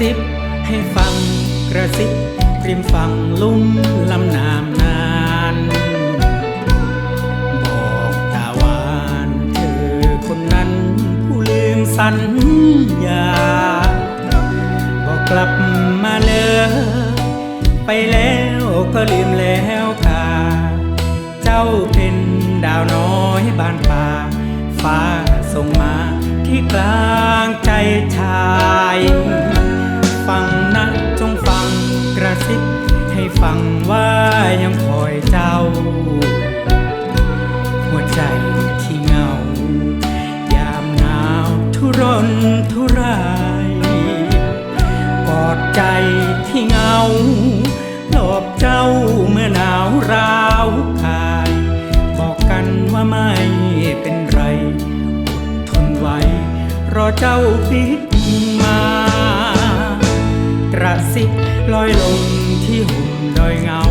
ซิบให้ฟังกระซิบริมฝั่งลุ่มลำนามนานบอกตาวานเธอคนนั้นผู้ลืมสัญญาบอกกลับมาเลยไปแล้วก็ลืมแล้วค่ะ เจ้าเป็นดาวน้อยบานป่า ฟ้าส่งมาที่กลางใจชาย ฟังว่ายังคอยเจ้า หัวใจที่เหงา ยามหนาวทุรนทุรายกอดใจที่เหงาหลบเจ้าเมื่อหนาวร้าวคาย บอกกันว่าไม่เป็นไรอดทนไว้ รอเจ้าบิดมา กระซิบลอยลงที่หุ่ม ดอยเงา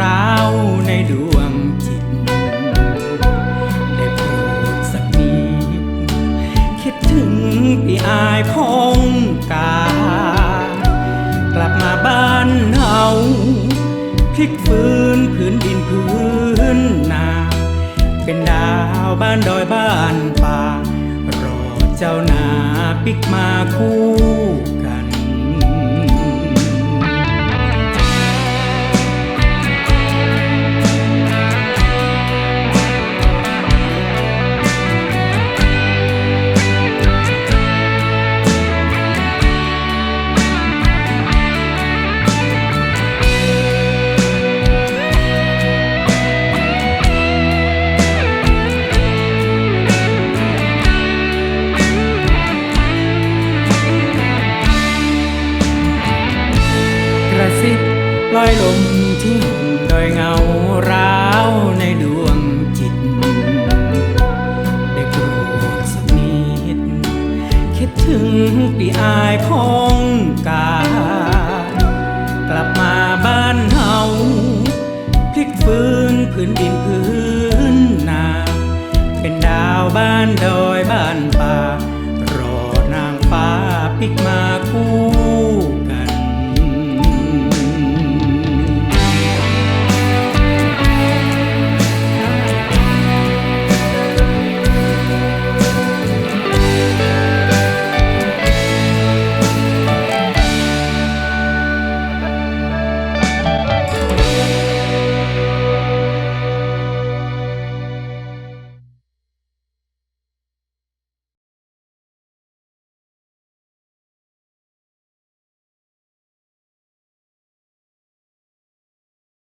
ร้าวในดวงจิต ได้โปรดสักนิดคิดถึงพี่อายพงกา กลับมาบ้านเฮาพลิกฟื้นพื้นดินพื้นนา เป็นดาวบ้านดอยบ้านป่ารอเจ้านาปิกมาคู่ ลอยลมที่ห่มดอยเงาร้าวในดวงจิต ได้ปลุกสักนิด คิดถึงปีอายพงกา กลับมาบ้านเฮาพลิกฟื้นพื้นดินพื้นนา เป็นดาวบ้านดอยบ้านป่ารอนางฟ้าพลิกมาคู่